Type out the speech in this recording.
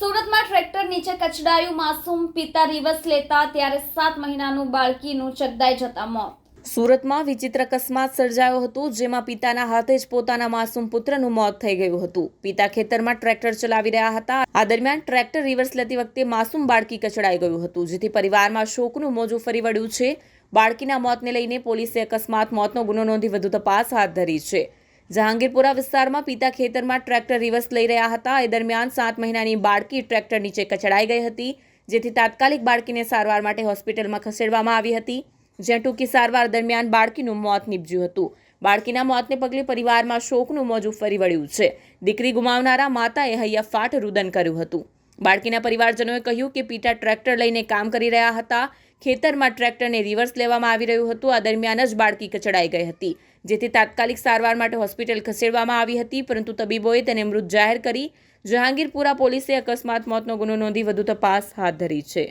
સુરતમાં ટ્રેક્ટર નીચે કચડાયું, માસૂમ પિતા રિવર્સ લેતા ત્યારે સાત મહિનાનું બાળકીનું ચગદાઈ જતા મોત. સુરતમાં વિચિત્ર અકસ્માત સર્જાયો હતો, જેમાં પિતાના હાથે જ પોતાના માસૂમ પુત્રનું મોત થઈ ગયું હતું. પિતા ખેતરમાં ટ્રેક્ટર ચલાવી રહ્યા હતા. આ દરમિયાન ટ્રેક્ટર રિવર્સ લેતી વખતે માસૂમ બાળકી કચડાઈ ગયું હતું, જેથી પરિવારમાં શોકનું મોજું ફરી વળ્યું છે. બાળકીના મોતને લઈને પોલીસે અકસ્માત, મોતનો ગુનો નોંધી વધુ તપાસ હાથ ધરી છે. જહાંગીરપુરા વિસ્તારમાં પિતા ખેતરમાં ટ્રેક્ટર રિવર્સ લઈ રહ્યા હતા. એ દરમિયાન સાત મહિનાની બાળકી ટ્રેક્ટર નીચે કચડાઈ ગઈ હતી, જેથી તાત્કાલિક બાળકીને સારવાર માટે હોસ્પિટલમાં ખસેડવામાં આવી હતી. જ્યાં ટૂંકી સારવાર દરમિયાન બાળકીનું મોત નીપજ્યું હતું. બાળકીના મોતને પગલે પરિવારમાં શોકનું મોજું ફરી વળ્યું છે. દીકરી ગુમાવનારા માતાએ હૈયાફાટ રુદન કર્યું હતું. બાળકીના પરિવારજનોએ કહ્યું કે પિતા ટ્રેક્ટર લઈને કામ કરી રહ્યા હતા. ખેતરમાં ટ્રેક્ટરને રિવર્સ લેવામાં આવી રહ્યું હતું. આ દરમિયાન જ બાળકી કચડાઈ ગઈ હતી. જેથી તાત્કાલિક સારવાર માટે હોસ્પિટલ ખસેડવામાં આવી હતી, પરંતુ તબીબોએ તેને મૃત જાહેર કરી. જહાંગીરપુરા પોલીસે અકસ્માત, મોતનો ગુનો નોંધી વધુ તપાસ હાથ ધરી છે.